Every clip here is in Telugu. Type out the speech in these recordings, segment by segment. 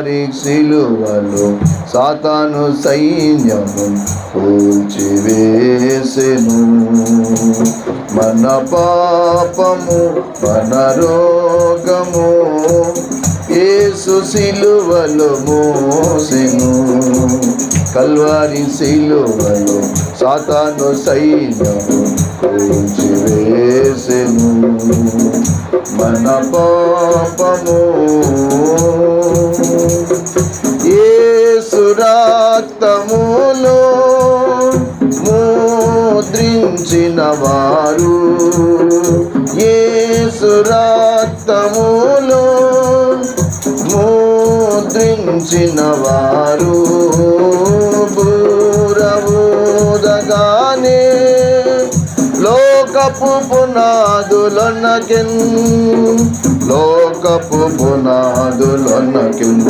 వారి శిలువలు సాతాను సైన్యము కూల్చివేసెను. మన పాపము మన రోగము ఏసు శిలువలు మోసెను. కల్వారి శిలువలు సాతాను సైన్యము కూల్చివేసెను. మన పాపము ఏ సురాక్తములో ముద్రించిన వారు ఏ సురాక్తములో ముద్రించిన వారు బూరబూదగానే లోకపు పునాదులొన్నకెన్ లోకపు పునాదులొన్నకెన్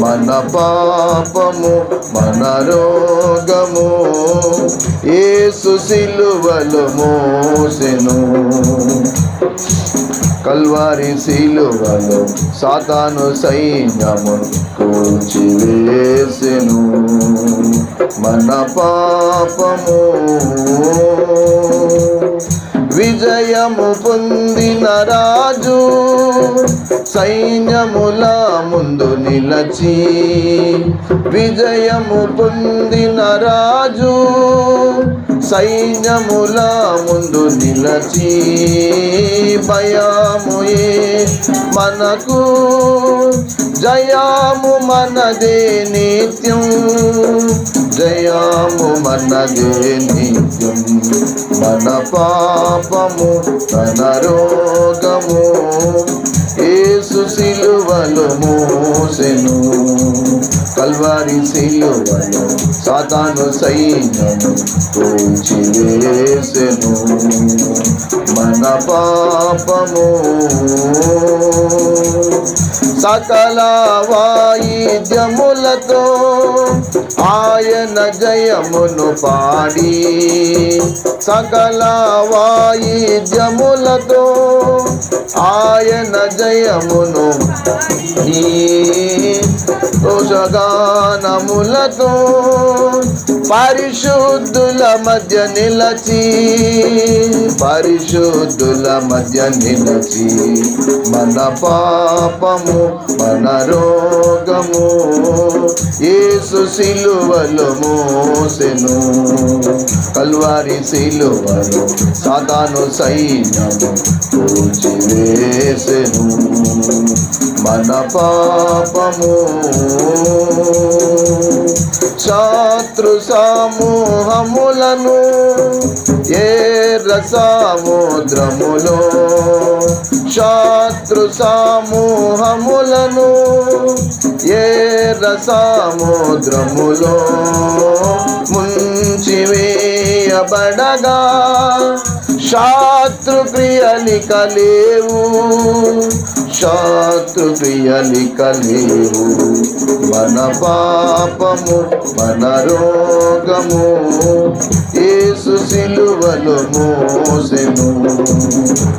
మన పాపము మన రోగము ఏసు సిలువలు మోసెను. కల్వారి సిలువలో సాతాను సైన్యము కూల్చివేసెను. మన పాపము విజయము పొందిన రాజు సైన్యముల ముందు నిలచి విజయము పొందిన రాజు సైన్యముల ముందు నిలచి భయము మనకు జయాము మనదే నిత్యం. జయాము మనదే నిత్యం. మన పాపము తన రోగము. ఏసు సిలువలు మూసెను. కల్వారి సిలువలు సాతాను సైన్యము కూల్చివేసెను మన పాపము. సకల వాయిద్యములతో ఆయన జయమును పాడి సకల వాయిద్యములతో ఆయన జయమును ఈ దోషగానములతో పరిశుద్ధుల మధ్య నిలచి పరిశుద్ధుల మధ్య నిలచి మన పాపము మన రోగము ఏసు సిలువలు మోసెను. కల్వారి సిలువలు సాతాను సైన్యము పూచివేసెను మన పాపము శత్రు సమూహములను ఏ రసముద్రములో? శత్రు సమూహములను ఏ రసముద్రములో? ముంచి వేయబడగా శత్రు లేవు శత్రు క్రియలిక లేవు. మన పాపము మన రోగము ఏసు సిలువలు మోసెను.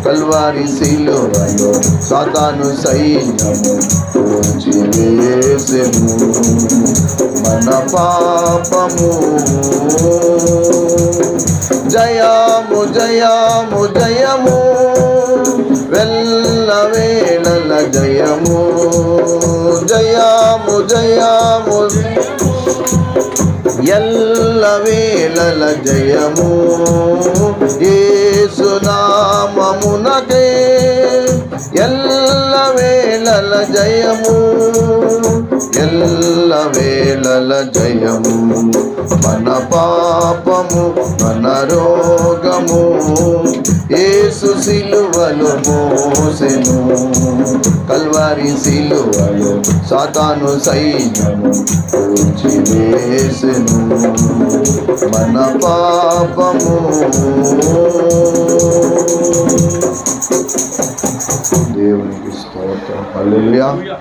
కల్వారి సిలువలు సాతాను సైన్యము వేసెను మన పాపము. జయాము జయాము జయము వెళ్ళవే వేళల జయము జయము జయము. ఎల్ల వేళల జయము ఏసునామమునకే ఎల్ల వేళల జయము ఎల్ల వేళల జయము. మన పాపము మన రోగము ఏ సిలువలు మోసెను. కల్వారి సిలువలు సాతాను సైన్యము మన పాపము దేవునికి స్తోత్రం. హల్లెలూయా.